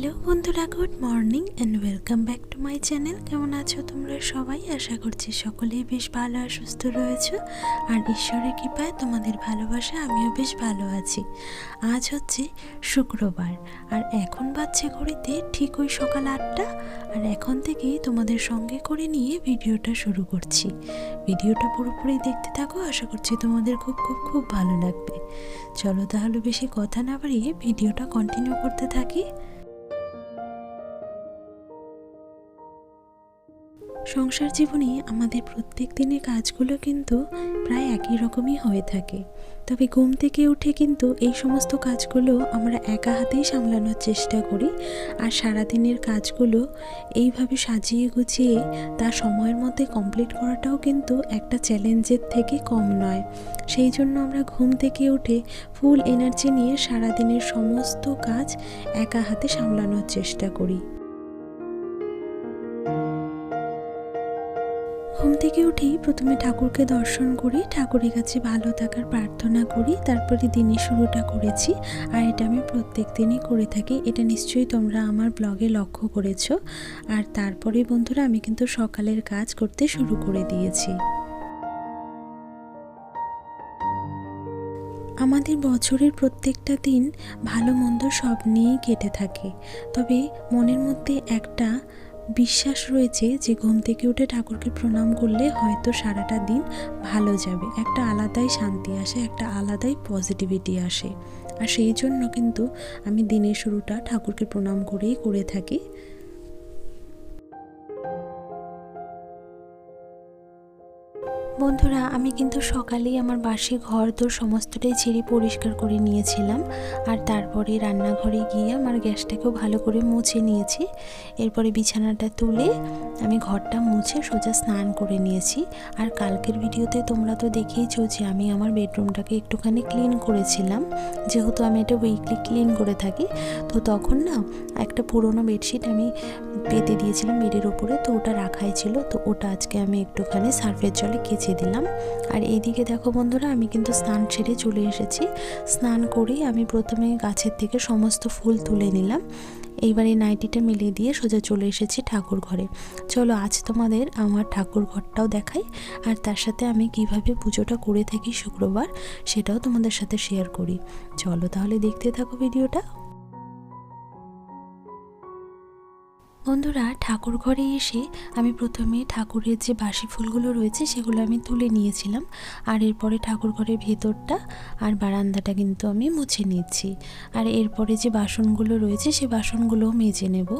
Hello বন্ধুরা, good morning and welcome back to my channel কেমন আছো তোমরা সবাই? আশা করছি সকলেই বেশ ভালো আর সুস্থ রয়েছো। আর ঈশ্বরের কৃপায় তোমাদের ভালোবাসা, আমিও বেশ ভালো আছি। আজ হচ্ছে শুক্রবার, আর এখন বাজছে ঘড়িতে ঠিক ওই সকাল আটটা। আর এখন থেকেই তোমাদের সঙ্গে করে নিয়ে ভিডিওটা শুরু করছি। ভিডিওটা পুরোপুরি দেখতে থাকো, আশা করছি তোমাদের খুব খুব খুব ভালো লাগবে। চলো তাহলে বেশি কথা না বাড়িয়ে ভিডিওটা কন্টিনিউ করতে থাকি। সংসার জীবনে আমাদের প্রত্যেক দিনের কাজগুলো কিন্তু প্রায় একই রকমই হয়ে থাকে। তবে ঘুম থেকে উঠে কিন্তু এই সমস্ত কাজগুলো আমরা একা হাতেই সামলানোর চেষ্টা করি আর সারাদিনের কাজগুলো এইভাবে সাজিয়ে গুছিয়ে তা সময়ের মধ্যে কমপ্লিট করাটাও কিন্তু একটা চ্যালেঞ্জের থেকে কম নয়। সেই জন্য আমরা ঘুম থেকে উঠে ফুল এনার্জি নিয়ে সারাদিনের সমস্ত কাজ একা হাতে সামলানোর চেষ্টা করি। থেকে উঠেই প্রথমে ঠাকুরকে দর্শন করি, ঠাকুরের কাছে ভালো থাকার প্রার্থনা করি, তারপরে দিনের শুরুটা করেছি। আর এটা আমি প্রত্যেক দিনই করে থাকি। এটা নিশ্চয়ই তোমরা আমার ব্লগে লক্ষ্য করেছ। আর তারপরে বন্ধুরা, আমি কিন্তু সকালের কাজ করতে শুরু করে দিয়েছি। আমাদের বছরের প্রত্যেকটা দিন ভালো মন্দ সব নিয়েই কেটে থাকে। তবে মনের মধ্যে একটা বিশ্বাস রয়েছে যে ঘুম থেকে উঠে ঠাকুরকে প্রণাম করলে হয়তো সারাটা দিন ভালো যাবে। একটা আলাদাই শান্তি আসে, একটা আলাদাই পজিটিভিটি আসে। আর সেই জন্য কিন্তু আমি দিনের শুরুটা ঠাকুরকে প্রণাম করেই করে থাকি। বন্ধুরা, আমি কিন্তু সকালেই আমার বাসি ঘর দোর সমস্তটাই ঝেড়ে পরিষ্কার করে নিয়েছিলাম। আর তারপরে রান্নাঘরে গিয়ে আমার গ্যাসটাকেও ভালো করে মুছে নিয়েছি। এরপরে বিছানাটা তুলে আমি ঘরটা মুছে সোজা স্নান করে নিয়েছি। আর কালকের ভিডিওতে তোমরা তো দেখেইছো যে আমি আমার বেডরুমটাকে একটুখানি ক্লিন করেছিলাম। যেহেতু আমি এটা উইকলি ক্লিন করে থাকি, তো তখন না একটা পুরনো বেডশিট আমি পেতে দিয়েছিলাম বেডের ওপরে, তো ওটা রাখাই ছিল। তো ওটা আজকে আমি একটুখানি সার্ফের জলে কেচে দিলাম। আর এইদিকে দেখো বন্ধুরা, আমি কিন্তু স্নান ছেড়ে চলে এসেছি। স্নান করেই আমি প্রথমে গাছের থেকে সমস্ত ফুল তুলে নিলাম। এইবার এই নাইটিটা মিলিয়ে দিয়ে সোজা চলে এসেছি ঠাকুর ঘরে। চলো আজ তোমাদের আমার ঠাকুর ঘরটাও দেখাই, আর তার সাথে আমি কীভাবে পুজোটা করে থাকি শুক্রবার, সেটাও তোমাদের সাথে শেয়ার করি। চলো তাহলে দেখতে থাকো ভিডিওটা। বন্ধুরা, ঠাকুর ঘরে এসে আমি প্রথমে ঠাকুরের যে বাসি ফুলগুলো রয়েছে সেগুলো আমি তুলে নিয়েছিলাম। আর এরপরে ঠাকুর ঘরের ভেতরটা আর বারান্দাটা কিন্তু আমি মুছে নিচ্ছি আর এরপরে যে বাসনগুলো রয়েছে সে বাসনগুলোও মেজে নেব।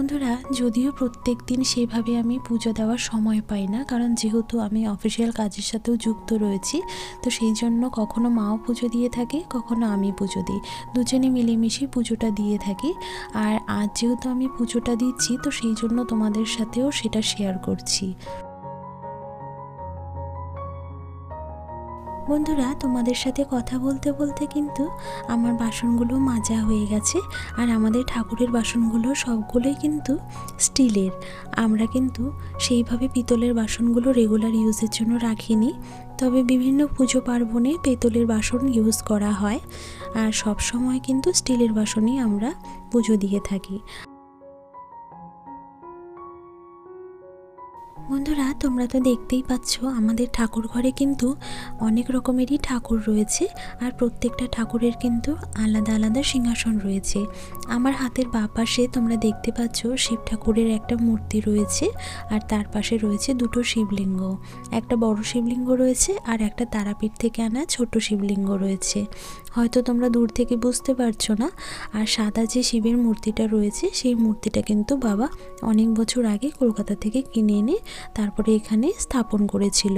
বন্ধুরা, যদিও প্রত্যেক দিন সেভাবে আমি পুজো দেওয়ার সময় পাই না, কারণ যেহেতু আমি অফিসিয়াল কাজের সাথেও যুক্ত রয়েছি, তো সেই জন্য কখনো মাও পুজো দিয়ে থাকে, কখনো আমি পুজো দিই। দুজনে মিলেমিশে পুজোটা দিয়ে থাকি। আর আজ যেহেতু আমি পুজোটা দিচ্ছি, তো সেই জন্য তোমাদের সাথেও সেটা শেয়ার করছি। বন্ধুরা, তোমাদের সাথে কথা বলতে বলতে কিন্তু আমার বাসনগুলো মাজা হয়ে গেছে আর আমাদের ঠাকুরের বাসনগুলো সবগুলোই কিন্তু স্টিলের। আমরা কিন্তু সেইভাবে পিতলের বাসনগুলো রেগুলার ইউজের জন্য রাখিনি, তবে বিভিন্ন পুজো পার্বণে পেতলের বাসন ইউজ করা হয়। আর সব সময় কিন্তু স্টিলের বাসনই আমরা পুজো দিয়ে থাকি। বন্ধুরা, তোমরা তো দেখতেই পাচ্ছ, আমাদের ঠাকুর ঘরে কিন্তু অনেক রকমেরই ঠাকুর রয়েছে আর প্রত্যেকটা ঠাকুরের কিন্তু আলাদা আলাদা সিংহাসন রয়েছে। আমার হাতের বা পাশে তোমরা দেখতে পাচ্ছ শিব ঠাকুরের একটা মূর্তি রয়েছে আর তার পাশে রয়েছে দুটো শিবলিঙ্গ। একটা বড় শিবলিঙ্গ রয়েছে আর একটা তারাপীঠ থেকে আনা ছোট শিবলিঙ্গ রয়েছে। হয়তো তোমরা দূর থেকে বুঝতে পারছ না, আর সাদা যে শিবের মূর্তিটা রয়েছে, সেই মূর্তিটা কিন্তু বাবা অনেক বছর আগে কলকাতা থেকে কিনে এনে তারপরে এখানে স্থাপন করেছিল।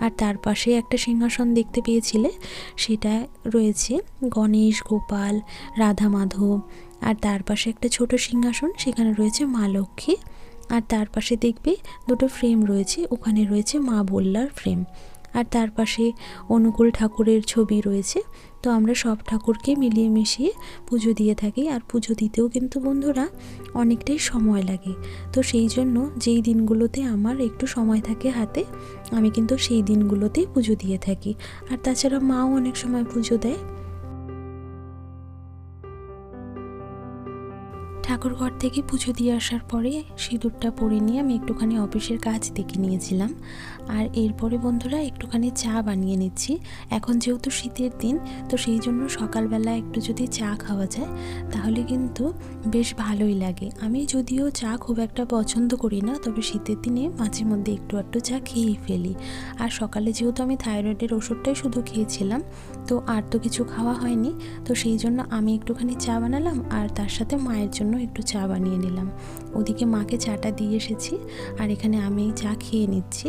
আর তার পাশে একটা সিংহাসন দেখতে পেয়েছিলে, সেটা রয়েছে গণেশ, গোপাল, রাধা মাধব। আর তার পাশে একটা ছোট সিংহাসন, সেখানে রয়েছে মা লক্ষ্মী। আর তার পাশে দেখবে দুটো ফ্রেম রয়েছে, ওখানে রয়েছে মা বল্লার ফ্রেম আর তার পাশে অনুকূল ঠাকুরের ছবি রয়েছে। তো আমরা সব ঠাকুরকে মিলিয়ে মিশিয়ে পুজো দিয়ে থাকি। আর পুজো দিতেও কিন্তু বন্ধুরা অনেকটাই সময় লাগে। তো সেই জন্য যেই দিনগুলোতে আমার একটু সময় থাকে হাতে, আমি কিন্তু সেই দিনগুলোতেই পুজো দিয়ে থাকি। আর তাছাড়া মাও অনেক সময় পুজো দেয়। ঠাকুর ঘর থেকে পুজো দিয়ে আসার পরে সিঁদুরটা পরে নিয়ে আমি একটুখানি অফিসের কাজ দেখে নিয়েছিলাম। আর এরপরে বন্ধুরা একটুখানি চা বানিয়ে নিচ্ছি। এখন যেহেতু শীতের দিন, তো সেই জন্য সকালবেলা একটু যদি চা খাওয়া যায়, তাহলে কিন্তু বেশ ভালোই লাগে। আমি যদিও চা খুব একটা পছন্দ করি না, তবে শীতের দিনে মাঝে মধ্যে একটু একটু চা খেয়েই ফেলি। আর সকালে যেহেতু আমি থাইরয়েডের ওষুধটাই শুধু খেয়েছিলাম, তো আর তো কিছু খাওয়া হয়নি, তো সেই জন্য আমি একটুখানি চা বানালাম। আর তার সাথে মায়ের জন্য একটু চা বানিয়ে নিলাম। ওদিকে মাকে চাটা দিয়ে এসেছি আর এখানে আমি চা খেয়ে নিচ্ছি।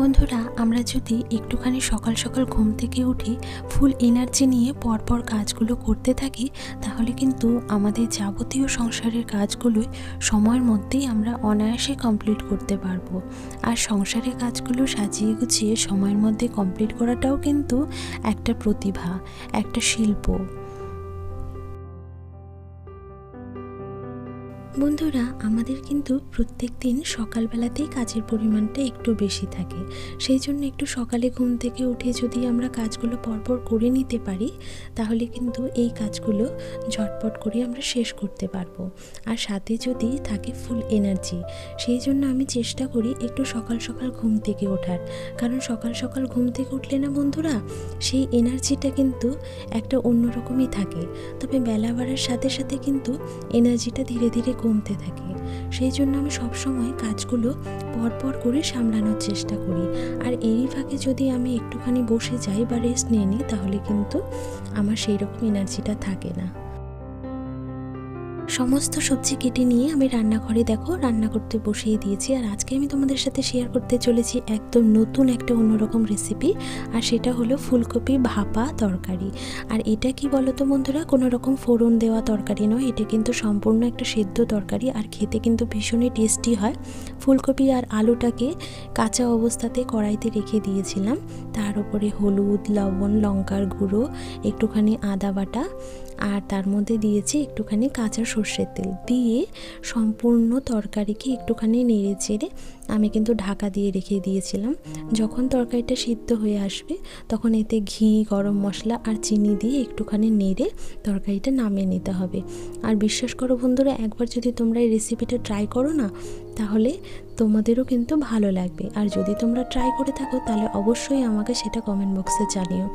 বন্ধুরা, আমরা যদি একটুখানি সকাল সকাল ঘুম থেকে উঠি ফুল এনার্জি নিয়ে পরপর কাজগুলো করতে থাকি, তাহলে কিন্তু আমাদের যাবতীয় সংসারের কাজগুলোই সময়ের মধ্যেই আমরা অনায়াসে কমপ্লিট করতে পারব। আর সংসারের কাজগুলো সাজিয়ে গুছিয়ে সময়ের মধ্যে কমপ্লিট করাটাও কিন্তু একটা প্রতিভা, একটা শিল্প। বন্ধুরা, আমাদের কিন্তু প্রত্যেক দিন সকালবেলাতেই কাজের পরিমাণটা একটু বেশি থাকে। সেই জন্য একটু সকালে ঘুম থেকে উঠে যদি আমরা কাজগুলো পরপর করে নিতে পারি, তাহলে কিন্তু এই কাজগুলো ঝটপট করে আমরা শেষ করতে পারব। আর সাথে যদি থাকে ফুল এনার্জি সেই জন্য আমি চেষ্টা করি একটু সকাল সকাল ঘুম থেকে ওঠার। কারণ সকাল সকাল ঘুম থেকে উঠলে না বন্ধুরা, সেই এনার্জিটা কিন্তু একটা অন্যরকমই থাকে। তবে বেলা বাড়ার সাথে সাথে কিন্তু এনার্জিটা ধীরে ধীরে কমতে থাকে। সেই জন্য আমি সবসময় কাজগুলো পরপর করে সামলানোর চেষ্টা করি। আর এরই ফাঁকে যদি আমি একটুখানি বসে যাই বা রেস্ট নিয়ে নিই, তাহলে কিন্তু আমার সেই রকম এনার্জিটা থাকে না। সমস্ত সবজি কেটে নিয়ে আমি রান্নাঘরে, দেখো, রান্না করতে বসিয়ে দিয়েছি। আর আজকে আমি তোমাদের সাথে শেয়ার করতে চলেছি একদম নতুন একটা অন্যরকম রেসিপি আর সেটা হলো ফুলকপি ভাপা তরকারি। আর এটা কি বলো তো বন্ধুরা? কোনো রকম ফোড়ন দেওয়া তরকারি নয়, এটা কিন্তু সম্পূর্ণ একটা সেদ্ধ তরকারি, আর খেতে কিন্তু ভীষণই টেস্টি হয়। ফুলকপি আর আলুটাকে কাঁচা অবস্থাতে কড়াইতে রেখে দিয়েছিলাম। তার উপরে হলুদ, লবণ, লঙ্কার গুঁড়ো, একটুখানি আদা বাটা আর তার মধ্যে দিয়েছি একটুখানি কাঁচা সর্ষের তেল। দিয়ে সম্পূর্ণ তরকারিকে একটুখানি নেড়ে চেড়ে আমি কিন্তু ঢাকা দিয়ে রেখে দিয়েছিলাম। যখন তরকারিটা সিদ্ধ হয়ে আসবে, তখন এতে ঘি, গরম মশলা আর চিনি দিয়ে একটুখানি নেড়ে তরকারিটা নামিয়ে নিতে হবে। আর বিশ্বাস করো বন্ধুরা, একবার যদি তোমরা এই রেসিপিটা ট্রাই করো না, তাহলে তোমাদেরও কিন্তু ভালো লাগবে। আর যদি তোমরা ট্রাই করে থাকো, তাহলে অবশ্যই আমাকে সেটা কমেন্ট বক্সে জানিও।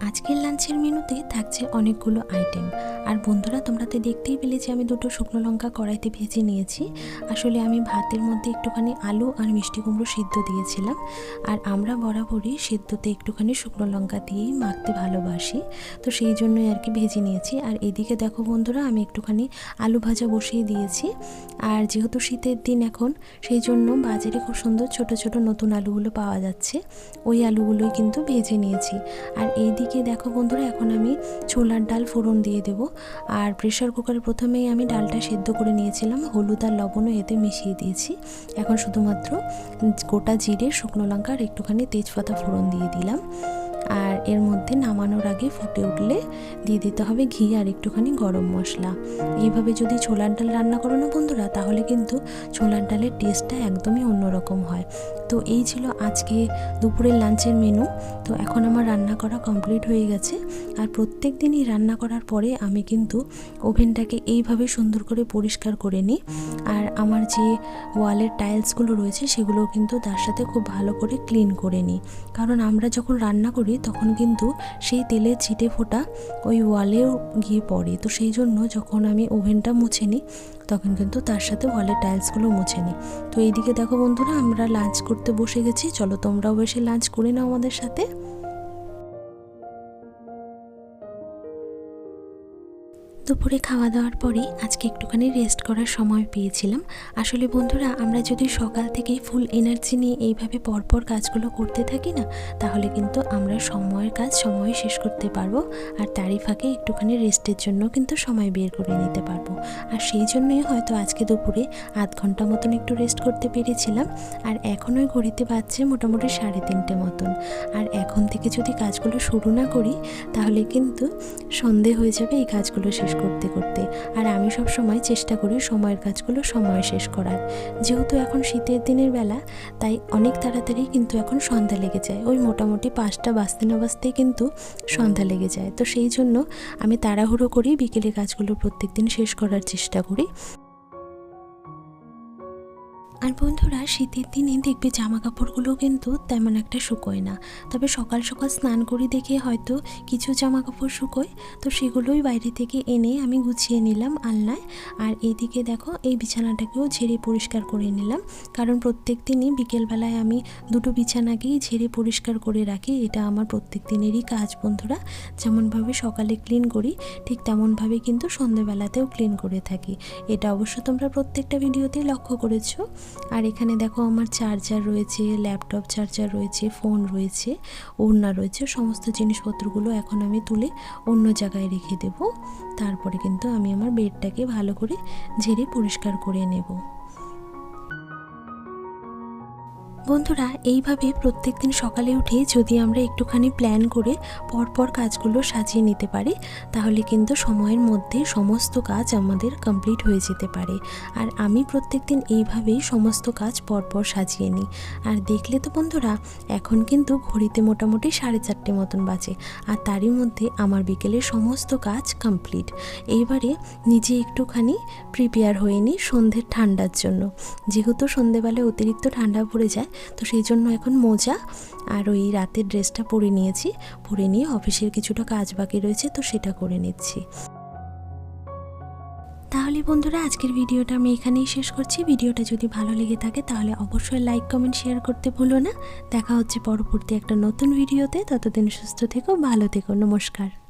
আজকের লাঞ্চের মেনুতে থাকছে অনেকগুলো আইটেম। আর বন্ধুরা, তোমরা তো দেখতেই পেলে যে আমি দুটো শুকনো লঙ্কা কড়াইতে ভেজে নিয়েছি। আসলে আমি ভাতের মধ্যে একটুখানি আলু আর মিষ্টি কুমড়ো সিদ্ধ দিয়েছিলাম। আর আমরা বরাবরই সিদ্ধতে একটুখানি শুকনো লঙ্কা দিয়েই মাখতে ভালোবাসি। তো সেই জন্যই আর কি ভেজে নিয়েছি। আর এদিকে দেখো বন্ধুরা, আমি একটুখানি আলু ভাজা বসিয়ে দিয়েছি। আর যেহেতু শীতের দিন এখন, সেই জন্য বাজারে খুব সুন্দর ছোট ছোট নতুন আলুগুলো পাওয়া যাচ্ছে। ওই আলুগুলোই কিন্তু ভেজে নিয়েছি। আর এই দিকে দেখো বন্ধুরা, এখন আমি ছোলার ডাল ফোড়ন দিয়ে দেব। আর প্রেশার কুকারে প্রথমেই আমি ডালটা সেদ্ধ করে নিয়েছিলাম, হলুদ আর লবণও এতে মিশিয়ে দিয়েছি। এখন শুধুমাত্র গোটা জিরে, শুকনো লঙ্কা আর একটুখানি তেজপাতা ফোড়ন দিয়ে দিলাম। আর এর মধ্যে নামানোর আগে ফুটে উঠলে দিয়ে দিতে হবে ঘি আর একটুখানি গরম মশলা। এইভাবে যদি ছোলার ডাল রান্না করো না বন্ধুরা, তাহলে কিন্তু ছোলার ডালের টেস্টটা একদমই অন্যরকম হয়। তো এই ছিল আজকে দুপুরের লাঞ্চের মেনু তো এখন আমার রান্না করা কমপ্লিট হয়ে গেছে। আর প্রত্যেক দিনই রান্না করার পরে আমি কিন্তু ওভেনটাকে এইভাবে সুন্দর করে পরিষ্কার করে নিই। আর আমার যে ওয়ালের টাইলসগুলো রয়েছে সেগুলো কিন্তু তার সাথে খুব ভালো করে ক্লিন করে নিই। কারণ আমরা যখন রান্না করি তখন কিন্তু সেই তেলের ছিটে ফোটা ওই ওয়ালেও গিয়ে পড়ে। তো সেই জন্য যখন আমি ওভেনটা মুছে নিই, তখন কিন্তু তার সাথে ওয়ালের টাইলসগুলো মুছে নিই। তো এইদিকে দেখো বন্ধুরা, আমরা লাঞ্চ করতে বসে গেছি। চলো তোমরাও বেশি লাঞ্চ করে নাও আমাদের সাথে। দুপুরে খাওয়া দাওয়ার পরে আজকে একটুখানি রেস্ট করার সময় পেয়েছিলাম। আসলে বন্ধুরা, আমরা যদি সকাল থেকেই ফুল এনার্জি নিয়ে এইভাবে পরপর কাজগুলো করতে থাকি না, তাহলে কিন্তু আমরা সময়ের কাজ সময়ে শেষ করতে পারব আর তারই ফাঁকে একটুখানি রেস্টের জন্য কিন্তু সময় বের করে নিতে পারব। আর সেই জন্যই হয়তো আজকে দুপুরে আধ ঘণ্টা মতন একটু রেস্ট করতে পেরেছিলাম। আর এখনই ঘড়িতে বাজছে মোটামুটি সাড়ে তিনটে মতন। আর এখন থেকে যদি কাজগুলো শুরু না করি, তাহলে কিন্তু সন্ধে হয়ে যাবে, এই কাজগুলো শেষ করতে করতে। আর আমি সব সময় চেষ্টা করি সময়ের কাজগুলো সময় শেষ করার। যেহেতু এখন শীতের দিনের বেলা, তাই অনেক তাড়াতাড়ি কিন্তু এখন সন্ধ্যা লেগে যায়। ওই মোটামুটি পাঁচটা বাজতে না বাজতেই কিন্তু সন্ধ্যা লেগে যায়। তো সেই জন্য আমি তাড়াহুড়ো করি বিকেলে কাজগুলো প্রত্যেক দিন শেষ করার চেষ্টা করি। আর বন্ধুরা, শীতের দিনে দেখবে জামা কাপড়গুলো কিন্তু তেমন একটা শুকোয় না। তবে সকাল সকাল স্নান করি দেখে হয়তো কিছু জামা কাপড় শুকোয়, তো সেগুলোই বাইরে থেকে এনে আমি গুছিয়ে নিলাম আলনায়। আর এইদিকে দেখো, এই বিছানাটাকেও ঝেড়ে পরিষ্কার করে নিলাম। কারণ প্রত্যেক দিনই বিকেলবেলায় আমি দুটো বিছানাকেই ঝেড়ে পরিষ্কার করে রাখি, এটা আমার প্রত্যেক দিনেরই কাজ বন্ধুরা। যেমনভাবে সকালে ক্লিন করি, ঠিক তেমনভাবে কিন্তু সন্ধেবেলাতেও ক্লিন করে থাকি। এটা অবশ্য তোমরা প্রত্যেকটা ভিডিওতেই লক্ষ্য করেছ। আর এখানে দেখো আমার চার্জার রয়েছে ল্যাপটপ চার্জার রয়েছে ফোন রয়েছে, ওড়না রয়েছে, সমস্ত জিনিসপত্রগুলো এখন আমি তুলে অন্য জায়গায় রেখে দেব। তারপরে কিন্তু আমি আমার বেডটাকে ভালো করে ঝেড়ে পরিষ্কার করে নেব। বন্ধুরা, এইভাবে প্রত্যেক দিন সকালে উঠে যদি আমরা একটুখানি প্ল্যান করে পরপর কাজগুলো সাজিয়ে নিতে পারি, তাহলে কিন্তু সময়ের মধ্যে সমস্ত কাজ আমাদের কমপ্লিট হয়ে যেতে পারে। আর আমি প্রত্যেক দিন এইভাবেই সমস্ত কাজ পরপর সাজিয়ে নিই। আর দেখলে তো বন্ধুরা, এখন কিন্তু ঘড়িতে মোটামুটি সাড়ে চারটে মতন বাজে, আর তারই মধ্যে আমার বিকেলের সমস্ত কাজ কমপ্লিট এইবারে নিজে একটুখানি প্রিপেয়ার হয়ে নিই সন্ধ্যের ঠান্ডার জন্য। যেহেতু সন্ধেবেলায় অতিরিক্ত ঠান্ডা পড়ে যায় তো সেই জন্য এখন মোজা আর ওই রাতের ড্রেসটা পরে নিয়েছি। পরে নিয়ে অফিসের কিছুটা কাজ বাকি রয়েছে, তো সেটা করে নিচ্ছি। তাহলে বন্ধুরা, আজকের ভিডিওটা আমি এখানেই শেষ করছি। ভিডিওটা যদি ভালো লেগে থাকে, তাহলে অবশ্যই লাইক কমেন্ট শেয়ার করতে ভুলো না। দেখা হচ্ছে পরবর্তী একটা নতুন ভিডিওতে। ততদিন সুস্থ থেকো, ভালো থেকো, নমস্কার।